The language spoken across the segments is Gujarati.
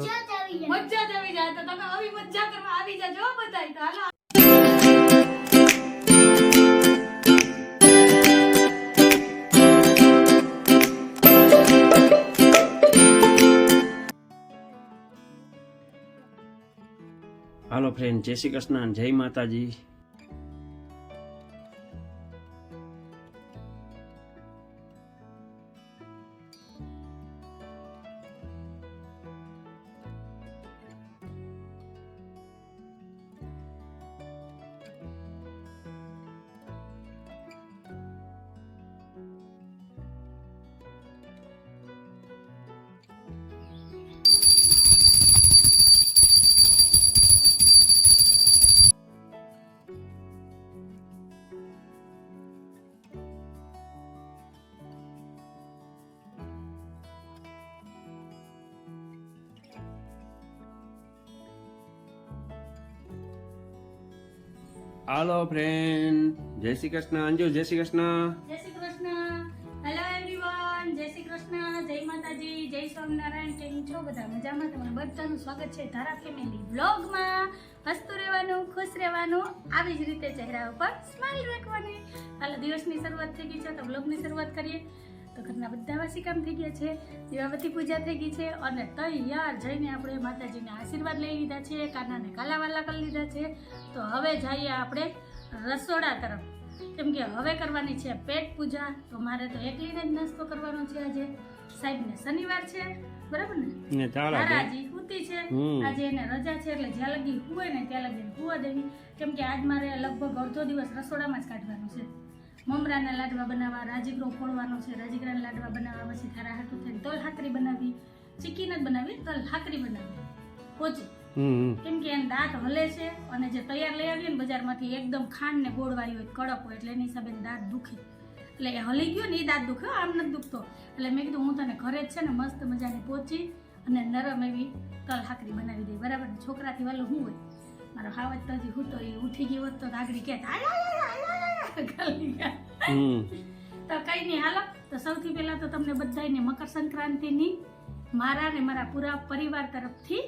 મજા જ આવી જાય. મજા જ આવી જાય. તો તમે આવી મજા કરવા આવી જાજો બધાય. તો હાલો. હાલો ફ્રેન્ડ જય શ્રી કૃષ્ણ જય માતાજી. હાલો ફ્રેન્ડ જય શ્રી કૃષ્ણ અંજુ જય શ્રી કૃષ્ણ જય શ્રી કૃષ્ણ હેલો એવરીવન જય શ્રી કૃષ્ણ જય માતાજી જય સ્વામિનારાયણ કેમ છો બધા? મજામાં? તમારું બધાનું સ્વાગત છે ધારા ફેમિલી વ્લોગમાં. હસતું રહેવાનું, ખુશ રહેવાનું, આવી જ રીતે ચહેરા ઉપર સ્માઈલ રાખવાની. હાલો, દિવસની શરૂઆત થઈ ગઈ છે, તો વ્લોગની શરૂઆત કરીએ. તો ઘરના બધા વાસી કામ થઈ ગયા છે. દીવાબત્તી પૂજા થઈ ગઈ છે અને તૈયાર જઈને આપણે માતાજીને આશીર્વાદ લઈ લીધા છે કાનાને કાલાવાલા કરી લીધા છે. તો હવે જઈએ આપણે રસોડા તરફ. કેમ કે હવે કરવાની છે પેટ પૂજા તો મારે તો એકલીને જ નાસ્તો કરવાનો છે આજે. સાહેબને શનિવાર છે બરાબર ને? ને તારાજી ઉતી છે. આજે એને રજા છે એટલે જ્યાં લગી હોય ને ત્યાં લગી હુવા દેવી. કેમ કે આજ મારે લગભગ અડધો દિવસ રસોડામાં જ કાઢવાનો છે. મમરાના લાડવા બનાવવા રાજીગરો ફોડવાનો છે. રાજીગરાના લાડવા બનાવવા પછી તારા હાટું થઈને તલ હાકરી બનાવી ચીકી નથી બનાવી તલ હાકરી બનાવી. પોચી. કેમ કે એને દાંત હલે છે અને જે તૈયાર લઈ આવીએ ને બજારમાંથી એકદમ ખાંડ ને ગોળવાળી હોય કડક હોય એટલે એની હિસાબે દાંત દુખે. એટલે એ હલી ગયો ને એ દાંત દુખ્યો આમ નથી દુખતો. એટલે મેં કીધું હું તને ઘરે જ છે ને મસ્ત મજાની પોચી અને નરમ એવી તલ હાકરી બનાવી દઈ. બરાબર? છોકરાથી વાલું શું હોય? મારો હાવજ તો હજી હું તો એ ઉઠી ગયો હોત તો આગળ કે તો કઈ નહીં હાલો. તો સૌથી પહેલા તો તમને બધાને મકર સંક્રાંતિની મારા ને મારા પૂરા પરિવાર તરફથી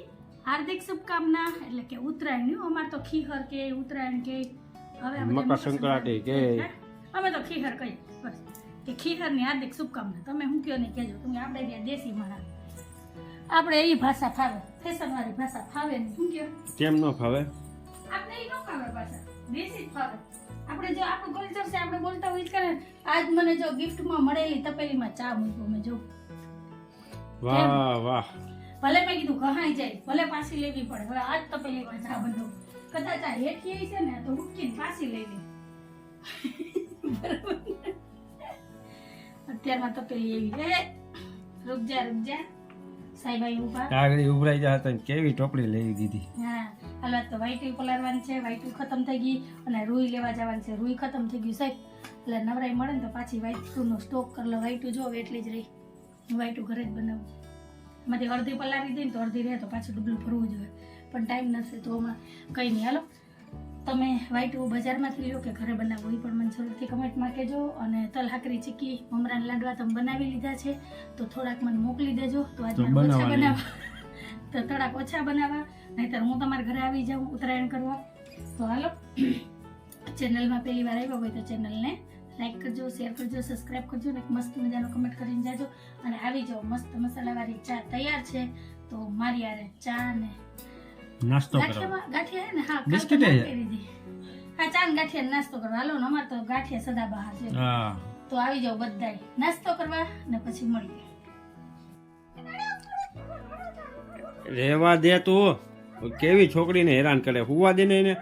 હાર્દિક શુભકામના એટલે કે ઉત્તરાયણની અમાર તો ખીહર કે ઉત્તરાયણ કે હવે મકર સંક્રાંતિ કે. અમે તો ખીહર કહીએ બસ. કે ખીહરની હાર્દિક શુભકામના. તમે હું કયો નહીં કહેજો. તમે આપણે ત્યાં દેશી મારા આપણે એ ભાષા ફાવે. ફેશન વાળી ભાષા ફાવે નહીં શું કયો? કેમ ન ફાવે? આપણે એ ન ફાવે ભાષા. દેશી જ ફાવે. આપણે જો આપણું કલ્ચર છે આપણે બોલતા હોય કરે. આજ મને જો ગિફ્ટમાં મળેલી તપેલીમાં ચા મૂક્યો મેં જો. વાહ વાહ. ભલે મેં કીધું કહાઈ જાય ભલે પાછી લેવી પડે હવે આજ તપેલીમાં ચા બનાવું કદાચ આ હેઠી છે ને તો ઉટકીને પાછી લઈ બરાબર અત્યારમાં તપેલી એવી. એ રૂક જા રૂક જા સાહેબાઈ ઊભા. આગળ ઉભરાઈ તો કેવી ટોપડી લઈ દીધી. હા હાલ તો વાઈટી પલારવાની છે વાઈટી ખતમ થઈ ગઈ અને રૂઈ લેવા જવાની છે. રૂઈ ખતમ થઈ ગયું સાહેબ. એટલે નવરાઈ મળે ને તો પાછી વાઈટુનો સ્ટોક કરી લો. વાઈટું જો એટલી જ રહી. વાઈટ ઘરે જ બનાવું. એમાંથી અડધી પલારી દઈ ને તો અડધી રહે તો પાછું ડબલું ભરવું જોઈએ પણ ટાઈમ નથી તો હમણાં કંઈ નહીં. હાલો તમે વાઈટું બજારમાંથી લો કે ઘરે બનાવો એ પણ મને જરૂરથી કમેન્ટમાં કહેજો. અને તલ હાકરી ચીકી મમરાના લાડવા તમે બનાવી લીધા છે તો થોડાક મને મોકલી દેજો. તો આજે ઓછા બનાવવા તો થોડાક ઓછા બનાવવા નહીતર હું તમારા ઘરે આવી જાઉં ઉત્તરાયણ કરવા. તો હાલો ચેનલમાં પહેલી વાર આવ્યા હોય તો ચેનલને લાઈક કરજો શેર કરજો સબસ્ક્રાઇબ કરજો ને એક મસ્ત મજાનો કમેન્ટ કરીને જાજો. અને આવી જાઓ મસ્ત મસાલાવાળી ચા તૈયાર છે તો મારી આરે ચા ને નાસ્તો કરો ગાંઠિયા ને? હા તો બિસ્કિટ ના હે? કરી દીધી. હા ચા ને ગાંઠિયા નાસ્તો કરવા. હાલો ને અમારે તો ગાંઠિયા સદા બહાર છે. હા. તો આવી જાઓ બધાય. નાસ્તો કરવા ને પછી મળીએ. રહેવા દે તું. કેવી છોકરીને હેરાન કરે? હુવા દે ને એને.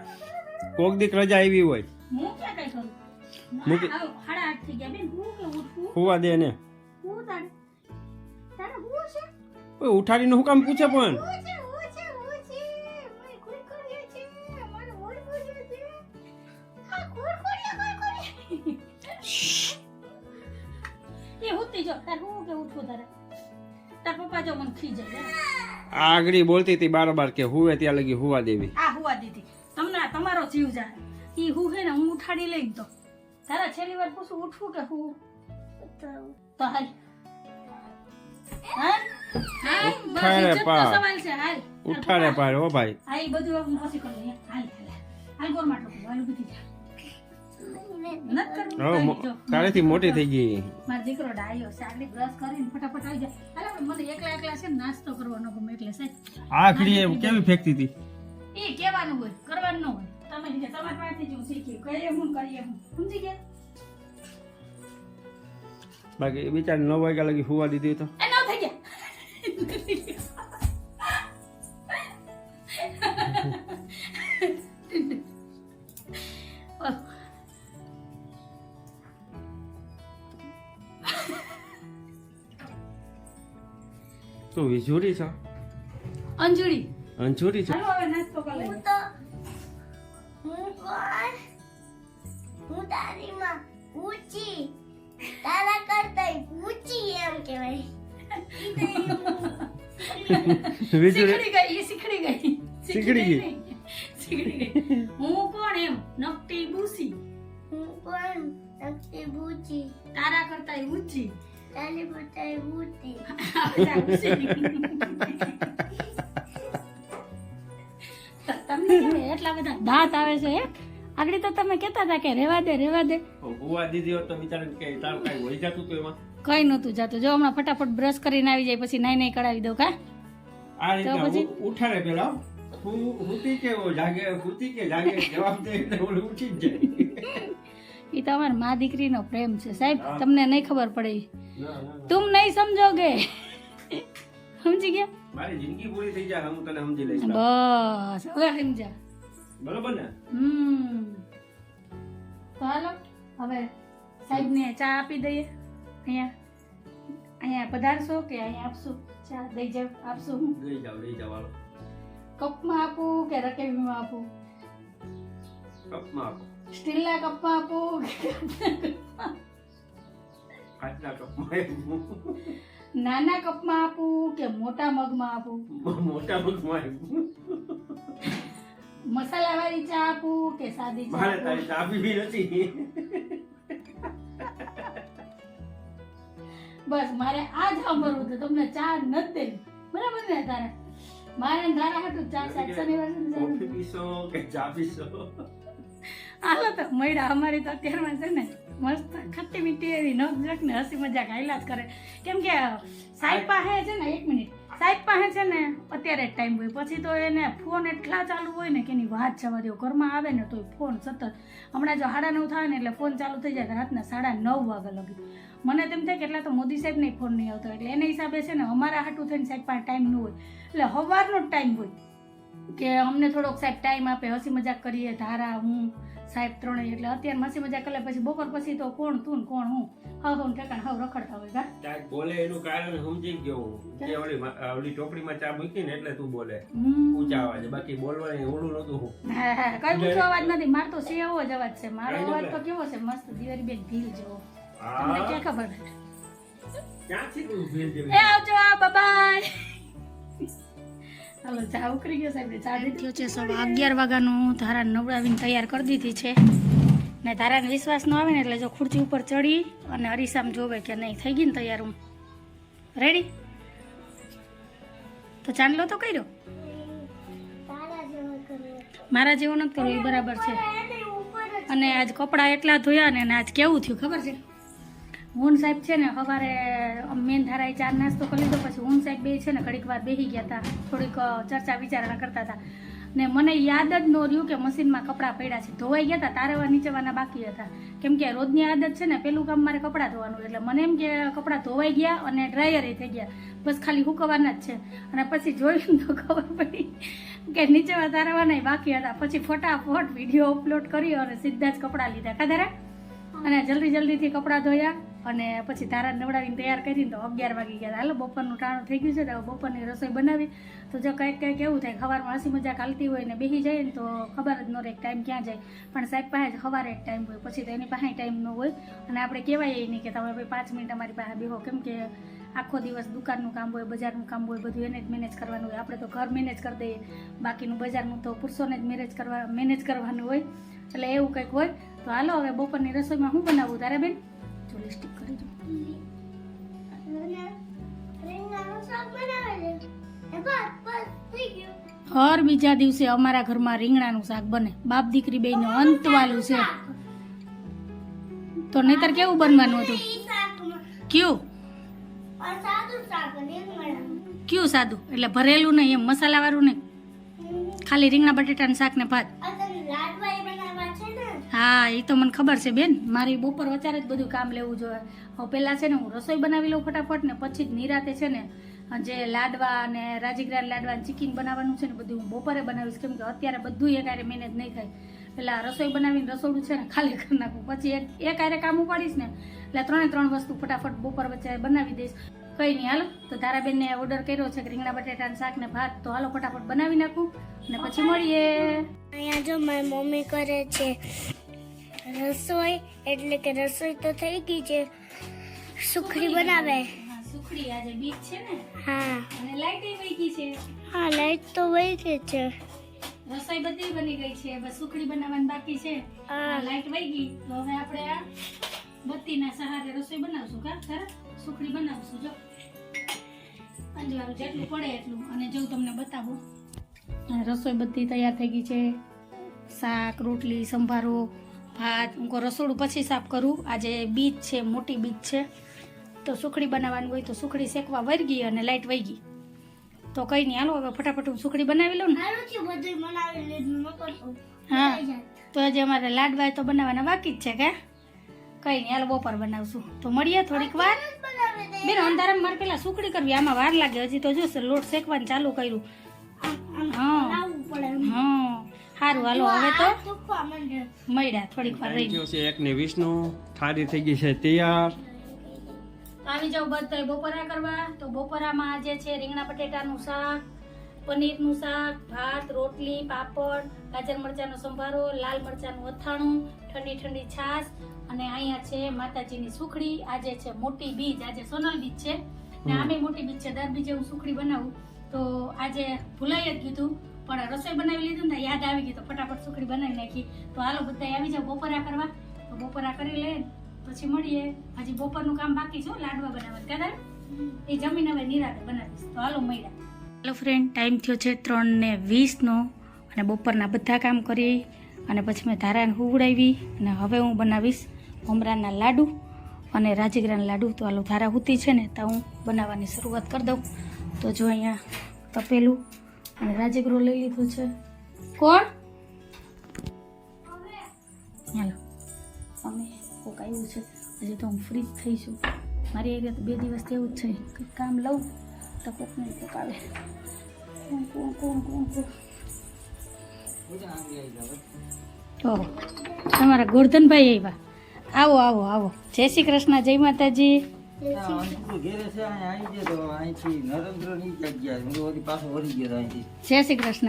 કોક દીક રજા આવી હોય. હું ક્યાં કઈ કરું? મૂકી- હા, આવો, આઠ થઈ ગયા. બેન હું કે ઉઠું? હુવા દે ને હું તારે તારે હું છે? ઓય ઉઠાડીને હું કામ પૂછે પણ? ખુરખુરિયા એ હુતી જો તાર હું કે ઉઠવું તારે તાર પપ્પા જો મને ખી જાય આગળી બોલતી હતી બારોબાર કે હુવે ત્યાં લગી હુવા દેવી આ હુવા દીધી તમને આ તમારો જીવ જાય ઈ હું હે ને હું ઉઠાડી લઈને તો તારા છેલ્લી વાર પૂછું ઉઠવું કે હું તો હાલ હા હાલ બસ ઉઠાડે ઇજ્જતનો પા. સવાલ છે હાલ ઉઠાડે પાડ ઓ ભાઈ હા એ બધું હું પછી કરું હાલ હાલ હાલ ગોર માટલો કરું, હાલ ઊભી થઈ જા જો. તારેથી મોટી થઈ ગઈ. મારો દીકરો ડાયો છે. બ્રશ કરીને ફટાફટ આવી જાય. હાલો મને એકલા એકલા છે નાસ્તો કરવાનો ગમે એટલે સાહેબ. આ ખીડી કેવી ફેંકતી હતી? એ કહેવાનું હોય કરવાનું હોય. તમે કીધે તમારી પાસેથી જ હું શીખી. કરીએ હું કરીએ હું. સમજી ગયા? બાકી બિચાર નવ વાગ્યા લગી હુવા દીધી તો. એ ન થઈ ગયા. તું વિજુરી છો? અંજુરી. અંજુરી છો? હવે નાસ્તો કરી. હું તો હું કોણ? હું તારી માં ઊંચી તારા કરતા ઊંચી એમ કહેવાય. શીખડી ગઈ શીખડી ગઈ. શીખડી ગઈ. નહીં. શીખડી ગઈ. હું કોણ એમ? નકટી બુસી. હું કોણ? નકટી બુચી. તારા કરતા ઊંચી. તમને એટલા બધા દાંત આવે છે હે? આગળ તો તમે કહેતા હતા કે રેવા દે રેવા દે. હુવા દીધી હોત તો બિચારા કે તારું કઈ હોય જતું તું એમાં? કઈ નહોતું જાતું. જો હમણાં ફટાફટ બ્રશ કરીને આવી જાય પછી નાઈ નાઈ કરાવી દઉં કા? આ પછી? ઉઠાડે પેલા હું. હુતી કે જાગે હુતી કે જાગે જવાબ દે એટલે ઓલું ઉઠી જ જાય. એ તો મા દીકરીનો પ્રેમ છે સાહેબ. તમને નહીં ખબર પડે. તું નહીં સમજો કે સમજોગે. સમજી ગયા? મારી જિંદગી પૂરી થઈ જાય હું તને સમજી લઈશ બસ હવે સમજ્યા. બરોબર ને? હમ. તો હાલો હવે સાહેબને ચા આપી દઈએ. અહીંયા અહીંયા પધારશો કે અહીંયા આપશું? ચા દઈ જાવ આપશું હું? લઈ જાવ લઈ જાવ હાલો. કપમાં આપું કે રકેબીમાં આપું? કપમાં આપો. સ્ટીલના કપમાં આપું નાના કપમાં આપું કે મોટા મગમાં આપું મોટા મગમાં મસાલા મસાલાવાળી ચા આપું કે સાદી ચા મારે તારી ચા પીવી નથી બસ મારે આ જ સાંભળવું છે તમને ચા નથી દેવી બરાબર ને તારે મારે ધારા તારા હાટું ચા સાત શનિવાર કોફી પીશો કે ચા પીશો હાલો તો મળ્યા અમારી તો અત્યારમાં છે ને મસ્ત ખટ્ટી મીઠી એવી નોક ને હસી મજાક આયલા જ કરે. કેમ કે સાહેબ પાસે છે ને, એક મિનિટ. સાહેબ પાસે છે ને, અત્યારે જ ટાઈમ હોય. પછી તો એને ફોન એટલા ચાલુ હોય ને કે એની વાત જવા દો. ઘરમાં આવે ને તોય ફોન સતત. હમણાં જો સાડા નવ થાય ને એટલે ફોન ચાલુ થઈ જાય રાતના સાડા નવ વાગ્યા લગી. મને તેમ થાય કે એટલા તો મોદી સાહેબ નહીં ફોન નહીં આવતો. એટલે એને હિસાબે છે ને અમારા હાટું થઈને સાહેબ પાસે ટાઈમ ન હોય. એટલે સવારનો જ ટાઈમ હોય. કે અમને થોડોક સાહેબ ટાઈમ આપે હસી મજાક કરીએ ધારા હું સાહેબ ત્રણેય એટલે અત્યારે હસી મજાક કરે પછી બપોર પછી તો કોણ તું ને કોણ હું? હા હું ઠેકાણ હાવ રખડતા હોય ગા બોલે એનું કારણ સમજી ગયો કે ઓલી ઓલી ટોપડીમાં ચા મૂકી ને એટલે તું બોલે. ઊંચા અવાજે. બાકી બોલવાની ઓળું નતું હું. કઈ ઊંચો અવાજ નથી. માર તો સેવો જ અવાજ છે. મારો અવાજ તો કેવો છે? મસ્ત દિવાળી બેન ભીલ જેવો. તમને કે ક્યાં ખબર? ક્યાંથી તું ભેલ એ જેવી આવજો બાય હાલો ચા ઉકળી ગયો સાહેબ ચા દીધો. છે સવા અગિયાર વાગ્યાનું ધારા નવડાવીને તૈયાર કરી દીધી છે. ને ધારાને વિશ્વાસ ન આવે ને એટલે જો ખુરચી ઉપર ચડી અને અરીસામ જોવે કે નહીં થઈ ગઈ ને તૈયાર હું. રેડી તો ચાંદલો તો કર્યો. મારા જેવો નથી કરવું એ બરાબર છે. અને આજ કપડાં એટલા ધોયા ને આજ કેવું થયું ખબર છે? હું સાહેબ છે ને, સવારે મેન ધારાએ ચાર નાસ્તો કરી લીધો, પછી હુન સાહેબ બે છે ને, ઘડીક વાર બેસી ગયા હતા થોડીક ચર્ચા વિચારણા કરતા હતા ને મને યાદ જ ન રહ્યું કે મશીનમાં કપડાં પડ્યા છે. ધોવાઈ ગયા હતા તારેવા નીચેવાના બાકી હતા. કેમ કે રોજની આદત છે ને, પેલું કામ મારે કપડાં ધોવાનું, એટલે મને એમ કે કપડાં ધોવાઈ ગયા અને ડ્રાયરે થઈ ગયા. બસ ખાલી હુકવાના જ છે. અને પછી જોયું તો ખબર પડી કે નીચેવા તારવાના બાકી હતા. પછી ફટાફટ વીડિયો અપલોડ કરી અને સીધા જ કપડાં લીધા. કાધારા અને જલ્દી જલ્દીથી કપડાં ધોયા. અને પછી તારા નવડાવીને તૈયાર કરીને તો અગિયાર વાગી ગયા. હાલો, બપોરનું ટાણું થઈ ગયું છે તો બપોરની રસોઈ બનાવી. તો જો કંઈક કંઈક એવું થાય, સવારમાં હસી મજાક હાલતી હોય ને બેસી જાય ને તો ખબર જ ન રહે ટાઈમ ક્યાં જાય. પણ સાહેબ પાસે જ સવારે એક ટાઈમ હોય, પછી તો એની પાસે ટાઈમ ન હોય. અને આપણે કહેવાય નહીં કે તમે ભાઈ પાંચ મિનિટ અમારી પાસે બેહો. કેમ કે આખો દિવસ દુકાનનું કામ હોય, બજારનું કામ હોય, બધું એને જ મેનેજ કરવાનું હોય. આપણે તો ઘર મેનેજ કરી દઈએ. બાકીનું બજારનું તો પુરુષોને જ મેનેજ કરવા મેનેજ કરવાનું હોય. એટલે એવું કંઈક હોય. તો હાલો, હવે બપોરની રસોઈમાં હું બનાવું? તારે બેન જો લિસ્ટિક કરી દો હર બીજા દિવસે અમારા ઘરમાં રીંગણાનું શાક બને. બાપ દીકરી બેયનું અંતવાલું છે. તો નહીતર કેવું બનવાનું હતું? ક્યું ક્યું? કયું સાદું કયું સાદું? એટલે ભરેલું નહીં એમ મસાલાવાળું નહીં? ખાલી રીંગણા બટેટાનું શાક ને ભાત હા એ તો મને ખબર છે બેન. મારી બપોર વચારે જ બધું કામ લેવું જોઈએ. હવે પહેલાં છે ને હું રસોઈ બનાવી લઉં ફટાફટ ને પછી જ નિરાતે છે ને જે લાડવા અને રાજીગ્રા લાડવા ચિકન બનાવવાનું છે ને બધું હું બપોરે બનાવીશ. કેમ કે અત્યારે બધું એક આરે મેનેજ નહીં થાય. પેલા રસોઈ બનાવીને રસોડું છે ને ખાલી કરી નાખું. પછી એક એક આરે કામ ઉપાડીશ ને એટલે ત્રણે ત્રણ વસ્તુ ફટાફટ બપોર વચ્ચે બનાવી દઈશ. કંઈ નહીં, હાલો. તો તારાબેનને ઓર્ડર કર્યો છે કે રીંગણા બટેટાનું શાક ને ભાત. તો હાલો ફટાફટ બનાવી નાખું ને પછી મળીએ. અહીંયા જો મારી મમ્મી કરે છે. રસોઈ એટલે કે રસોઈ તો થઈ ગઈ છે. સુખડી બનાવે. સુખડી આજે બીજ છે ને? હા. અને લાઈટ વહી ગઈ છે? હા લાઈટ તો વહી ગઈ છે. રસોઈ બધી બની ગઈ છે. બસ સુખડી બનાવવાની બાકી છે. હા. લાઈટ વહી ગઈ. તો હવે આપણે આ બત્તીના સહારે રસોઈ બનાવશું કા? ખરા? સુખડી બનાવશું જો. અંજવાનું જેટલું પડે એટલું. અને જો તમને બતાવું. રસોઈ બધી તૈયાર થઈ ગઈ છે. શાક રોટલી સંભારો ભાત હું રસોડું પછી સાફ કરું. આજે બીજ છે મોટી બીજ છે. તો સુખડી બનાવવાની હોય તો સુખડી શેકવા વળી ગઈ અને લાઇટ વહી ગઈ તો કઈ નહીં હાલો હવે ફટાફટ હું સુખડી બનાવી લઉં ને. હા. તો આજે અમારે લાડવા તો બનાવવાના બાકી જ છે કે? કઈ નહીં હાલ બપોર બનાવશું. તો મળીએ થોડીક વાર. બેન અંધારામાં મારે પેલા સુખડી કરવી આમાં વાર લાગે. હજી તો જો લોટ શેકવાનું ચાલુ કર્યું. હા. હા. સારું હાલો હવે તો મળ્યા થોડીક વાર રહી છે એક ને વીસનું. થાળી થઈ ગઈ છે તૈયાર. આવી જાવ બધા બપોરા કરવા. તો બપોરામાં આજે છે રીંગણા બટેટાનું શાક પનીરનું શાક ભાત રોટલી પાપડ ગાજર મરચાંનો સંભારો લાલ મરચાંનું અથાણું ઠંડી ઠંડી છાશ અને અહીંયા છે માતાજીની સુખડી. આજે છે મોટી બીજ આજે સોનલ બીજ છે. ને આમે મોટી બીજ છે દર બીજે હું સુખડી બનાવું. તો આજે ભૂલાઈ જ ગયું હતું પણ રસોઈ બનાવી લીધું ને યાદ આવી ગઈ તો ફટાફટ સુખડી બનાવી નાખી. તો હાલો બધા આવી જાવ બપોરા કરવા. તો બપોરા કરી લે, પછી મળીએ. હજી બપોરનું કામ બાકી છે લાડવા બનાવવા કદાચ એ જમીન હવે નિરાતે બનાવીશ તો હાલો મળ્યા. હેલો ફ્રેન્ડ ટાઈમ થયો છે ત્રણ ને વીસનો અને બપોરના બધા કામ કરી અને પછી મેં ધારાને હુવડાવી અને હવે હું બનાવીશ ભમરાના લાડુ અને રાજીગરાના લાડુ. તો આલું ધારા હુતી છે ને, તો હું બનાવવાની શરૂઆત કરી દઉં. તો જો અહીંયા તપેલું અને રાજગરો લઈ લીધું છે. કોણ? હાલો. અમે કોક આવ્યું છે. હજી તો હું ફ્રી જ થઈ છું. મારી એરિયા તો બે દિવસથી એવું જ છે. કંઈક કામ લઉં તો કોક ને કોક આવે. કોણ કોણ કોણ કોણ કોણ? ઓહો. તમારા ગોરધનભાઈ આવ્યા. આવો આવો આવો. જય શ્રી કૃષ્ણ, જય માતાજી. જય શ્રી કૃષ્ણ.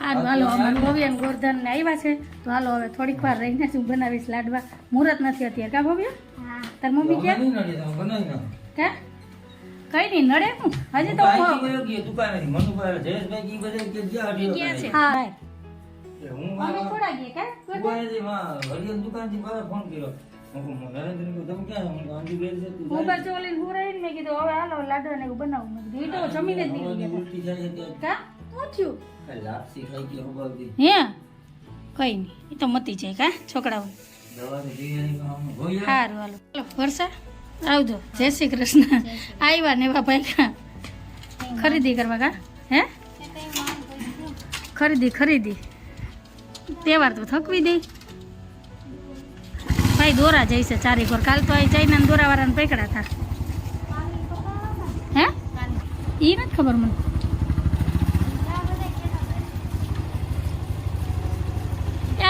હાલો અમારે ભવ્ય અને ગોરધન ને આવ્યા છે. તો હાલો હવે થોડીક વાર રહીને હું બનાવીશ લાડવા. મુહૂર્ત નથી અત્યારે કા ભવ્ય તાર મમ્મી ક્યાં. કા? કઈ નહીં નડે હું. હજી તો હું. હા. થોડા ગયા કા? દુકાનથી પાછો ફોન કર્યો. હું. બસ ઓલી હું રહીને મેં કીધું હવે હાલો લાડવા ને એવું બનાવું. મેં કીધું જમીને કા? શું થયું? ત્યાં લાપસી ખાઈ ગઈ ઉભાવતી. હે? કઈ નહીં એ તો મતી જાય કા? છોકરાઓ. સારું હાલો. હાલો વર્ષા આવજો જય શ્રી કૃષ્ણ. આવ્યા ને એવા ભાઈ ખરીદી કરવા કા? હે? ખરીદી ખરીદી. તહેવાર તો થકવી દે. ભાઈ દોરા જઈશે ચારેક વાર કાલ તો અહીં જઈને દોરાવાળાને પકડ્યા હતા હે? એ નથી ખબર મને.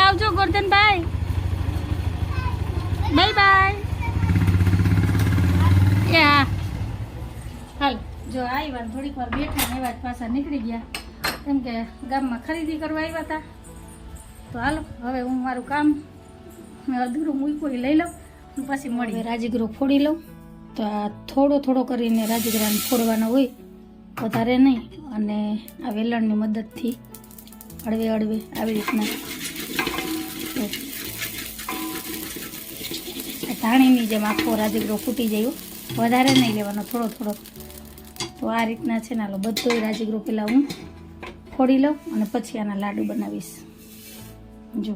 આવજો ગોરધનભાઈ. બાય બાય એ હા. હાલ, જો આવ્યા વાર થોડીક વાર બેઠા એવા જ પાછા નીકળી ગયા. કેમ કે ગામમાં ખરીદી કરવા આવ્યા હતા તો હાલો, હવે હું મારું કામ અધૂરું મૂક્યું એ લઈ લઉં પછી મળી રાજગરો ફોડી લઉં. તો આ થોડો થોડો કરીને રાજીગરાને ફોડવાનો હોય વધારે નહીં. અને આ વેલણની મદદથી હળવે હળવે આવી રીતના. ધાણીની જેમ આખો રાજગરો ફૂટી જાય વધારે નહીં લેવાનો થોડો થોડો. તો આ રીતના છે ને આલો બધો રાજગરો પહેલાં હું ફોડી લઉં અને પછી આના લાડુ બનાવીશ. જો.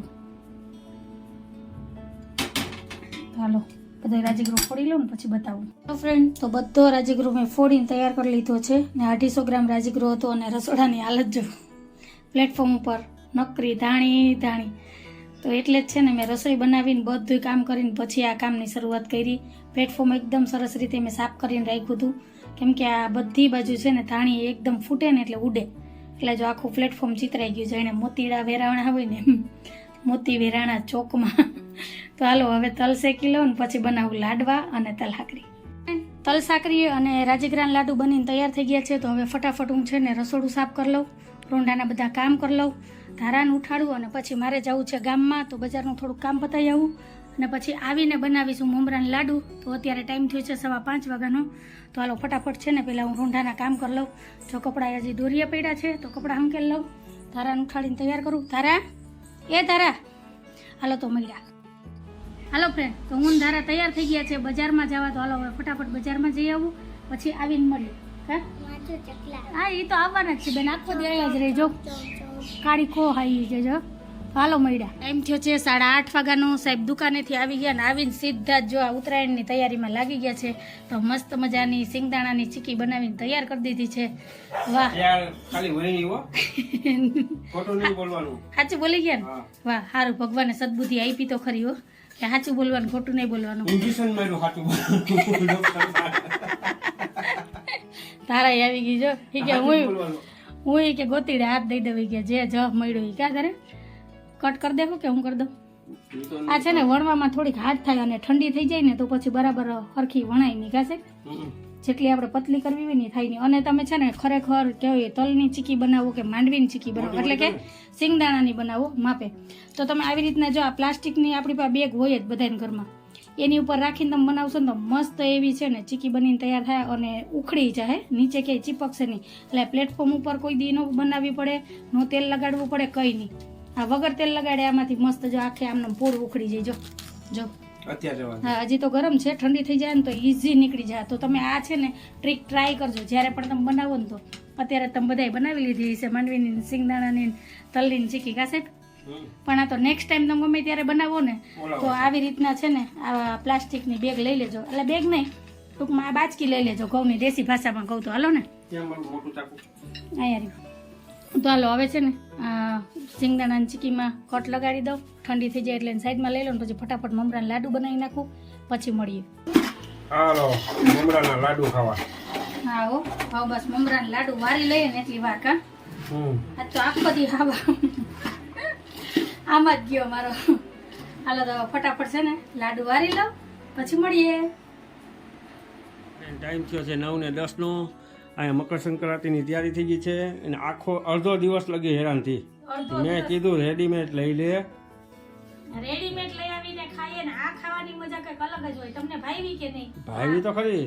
હાલો બધો રાજગરો ફોડી લઉં ને પછી બતાવું. તો ફ્રેન્ડ તો બધો રાજગરો મેં ફોડીને તૈયાર કરી લીધો છે ને અઢીસો ગ્રામ રાજગરો હતો અને રસોડાની હાલત જો પ્લેટફોર્મ ઉપર નકરી ધાણી ધાણી. તો એટલે જ છે ને મેં રસોઈ બનાવીને બધું કામ કરીને પછી આ કામની શરૂઆત કરી. પ્લેટફોર્મ એકદમ સરસ રીતે મેં સાફ કરીને રાખ્યું હતું. કેમ કે આ બધી બાજુ છે ને ધાણી એકદમ ફૂટે ને એટલે ઉડે. એટલે જો આખું પ્લેટફોર્મ ચિતરાઈ ગયું છે, એને મોતીડા વેરાવણા હોય ને. મોતી વેરાણા ચોકમાં. તો હાલો, હવે તલ શેકી લઉં ને પછી બનાવું લાડવા અને તલાકરી તલ સાકરી અને રાજગરાન લાડુ બનીને તૈયાર થઈ ગયા છે, તો હવે ફટાફટ હું છે ને રસોડું સાફ કરી લઉં, રોંઢાના બધા કામ કરી લઉં, ધારાને ઉઠાડું અને પછી મારે જવું છે ગામમાં, તો બજારનું થોડુંક કામ પતાવી આવું અને પછી આવીને બનાવીશું મમરાના લાડુ. તો અત્યારે ટાઈમ થયો છે સવા પાંચ વાગ્યાનો. તો હાલો, ફટાફટ છે ને પહેલાં હું રોંઢાના કામ કરી લઉં. જો કપડાં હજી દોરિયા પડ્યા છે, તો કપડાં હંકેલ લઉં. ધારાને ઉઠાડીને તૈયાર કરું. ધારા! એ તારા. હાલો તો મળ્યા હાલો ફ્રેન્ડ તો હું ધારા તૈયાર થઈ ગયા છે બજારમાં જવા તો હાલો હવે ફટાફટ બજારમાં જઈ આવું પછી આવીને મળીએ. હા? હા એ તો આવવાના જ છે બેન આખો દી જ રહેજો કાળી ખો હાઈ જજો. હાલો મળ્યા. ટાઈમ થયો છે સાડા આઠ વાગ્યાનો સાહેબ દુકાનેથી આવી ગયા ને આવીને સીધા જ જો આ ઉત્તરાયણની તૈયારીમાં લાગી ગયા છે તો મસ્ત મજાની સિંગદાણાની ચીકી બનાવીને તૈયાર કરી દીધી છે. વાહ. યાર ખાલી વહીણી હો. ખોટું નહીં બોલવાનું. સાચું બોલી ગયા ને? વાહ સારું ભગવાને સદબુદ્ધિ આપી તો ખરી હો. કે સાચું બોલવાનું ખોટું નહીં બોલવાનું. તારા આવી ગઈ જો. કે હું બોલવાનું. હું કે ગોતીડે હાથ દઈ દઉં ગયા જે જ મળ્યો એ ક્યાં કરે કટ કરી દેખો કે હું કરી દઉં? આ છે ને વણવામાં થોડીક હાથ થાય અને ઠંડી થઈ જાય ને તો પછી બરાબર હરખી વણાય નહીં જેટલી આપણે પતલી કરવી હોય ને થાય નહીં. અને તમે છે ને ખરેખર કેવી તલની ચીકી બનાવો કે માંડવીની ચીકી બનાવો એટલે કે સિંગદાણાની બનાવો માપે. તો તમે આવી રીતના જો આ પ્લાસ્ટિકની આપણી પાસે બેગ હોય જ બધાને ઘરમાં. એની ઉપર રાખીને તમે બનાવશો ને તો મસ્ત એવી છે ને ચીકી બનીને તૈયાર થાય અને ઉખડી જાય નીચે ક્યાંય ચીપકશે નહીં. એટલે પ્લેટફોર્મ ઉપર કોઈ દીનો બનાવવી પડે નો તેલ લગાડવું પડે કંઈ નહીં. આ વગર તેલ લગાડે આમાંથી મસ્ત જો આખે આમનો પૂરું ઉખડી જાય જો જો. અત્યારે હા હજી તો ગરમ છે ઠંડી થઈ જાય ને તો ઇઝી નીકળી જાય. તો તમે આ છે ને ટ્રીક ટ્રાય કરજો. જ્યારે પણ તમે બનાવો ને તો અત્યારે તમે બધાય બનાવી લીધી છે માંડવીની સિંગદાણાની તલની ચીકી કા સાહેબ? પણ આ તો નેક્સ્ટ ટાઈમ તમે ગમે ત્યારે બનાવો ને તો આવી રીતના છે ને આ પ્લાસ્ટિકની બેગ લઈ લેજો. એટલે બેગ નહીં ટૂંકમાં આ બાચકી લઈ લેજો ઘઉંની દેશી ભાષામાં કહું તો. હાલો ને? અહીંયા તો હાલો હવે છે ને? સિંગદાણાની ચીકીમાં કટ લગાડી દઉં. ઠંડી થઈ જાય એટલે સાઈડમાં લઈ લો ને પછી ફટાફટ મમરાના લાડુ બનાવી નાખું. પછી મળીએ. હાલો મમરાના લાડુ ખાવા. હા હો. હવે બસ મમરાના લાડુ વારી લઈએ ને એટલી વાર કા? હમ. આ તો આખો દી હાવા આમાં જ ગયો મારો. હાલો તો ફટાફટ છે ને લાડુ વારી લઉં પછી મળીએ. ટાઈમ થયો છે નવ ને દસનો. અહીંયા મકર સંક્રાંતિની તૈયારી થઈ ગઈ છે અને આખો અડધો દિવસ લગી હેરાનથી. મેં કીધું રેડીમેડ લઈ લે. રેડીમેડ લઈ આવીને ખાઈએ ને આ ખાવાની મજા કંઈક અલગ જ હોય. તમને ભાઈવી કે નહીં? ભાઈ તો ખરી.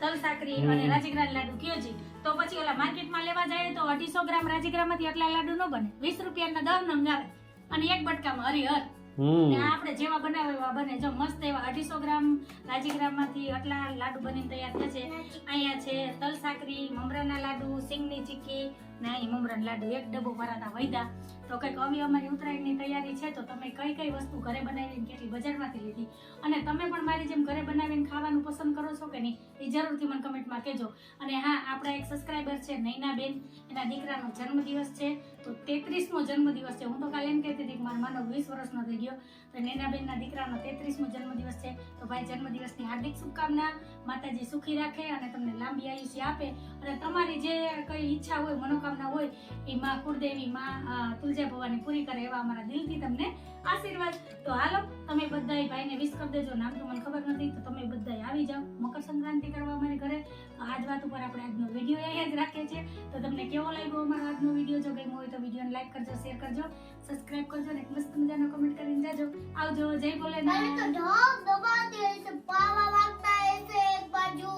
તલ સાકરી અને રાજીગ્રા લાડુ કયો છે? તો પછી ઓલા માર્કેટમાં લેવા જાય તો અઢીસો ગ્રામ રાજીગ્રામાંથી એટલા લાડુ ન બને. વીસ રૂપિયાના દર નંગ આવે. અને એક બટકામાં હરિહર. આપણે જેવા બનાવે એવા બને. જો મસ્ત એવા અઢીસો ગ્રામ લાજી ગ્રામમાંથી આટલા લાડુ બની તૈયાર થશે. અહીંયા છે તલ સાકરી મમરાના લાડુ, સિંગની ચીક્કી ને અહીં મમરાના લાડુ, એક ડબ્બો ભરાતા વૈદા. તો કંઈક હવે અમારી ઉત્તરાયણની તૈયારી છે, તો તમે કઈ કઈ વસ્તુ ઘરે બનાવીને કેટલી બજારમાંથી લીધી? અને તમે પણ મારી જેમ ઘરે બનાવીને ખાવાનું પસંદ કરો છો કે નહીં? એ જરૂરથી મને કમેન્ટમાં કહેજો. અને હા, આપણા એક સબસ્ક્રાઈબર છે, નૈનાબેન. એના દીકરાનો જન્મદિવસ છે, તો તેત્રીસમો જન્મદિવસ છે. હું તો કાલે એમ કહેતી હતી કે મારો માનવ વીસ વર્ષનો થઈ ગયો. તો નેનાબેનના દીકરાનો તેત્રીસમો જન્મદિવસ છે. તો ભાઈ, જન્મદિવસની હાર્દિક શુભકામના. માતાજી સુખી રાખે અને તમને લાંબી આયુષ્ય આપે. અને તમારી જે કઈ ઈચ્છા હોય, મનોકામના હોય, એ માં કુળદેવી, માં તુલજા ભવાની પૂરી કરે એવા અમારા દિલથી તમને આશીર્વાદ. તો હાલો, તમે બધાય ભાઈને વિશ કરી દેજો. નામ તો મને ખબર નથી, તો તમે બધાય આવી જાઓ. મકર સંક્રાંતિ કરવા અમારે ઘરે. તો આજ વાત ઉપર આપણે આજનો વીડિયો અહીંયા જ રાખીએ છીએ. તો તમને કેવો લાગ્યો અમારો આજનો વીડિયો? જો ગમ્યો હોય તો વિડીયોને લાઈક કરજો શેર કરજો સબસ્ક્રાઇબ કરજો અને મસ્ત મજાનો કમેન્ટ કરીને જાજો. આવજો, જય બોલે તો ઢોક દબાવતી હોય છે, પાવા વાગતા હોય છે, એક બાજુ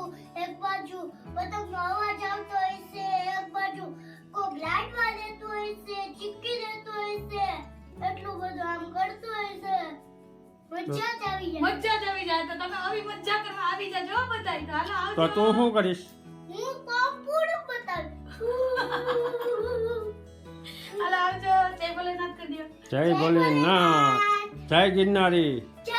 એક બાજુ. પતંગનો અવાજ આવતો હોય છે, એક બાજુ. કોક મજા જ આવી જાય. તો તમે આવી મજા કરવા આવી જાજો બધાય. તો હાલો તો તું શું કરીશ? હું કોમ્પ્યુટર બતાવ હાલો આવજો. જય ભોલેનાથ કરી દો. જય ભોલેનાથ. જય ગિરનારી. જય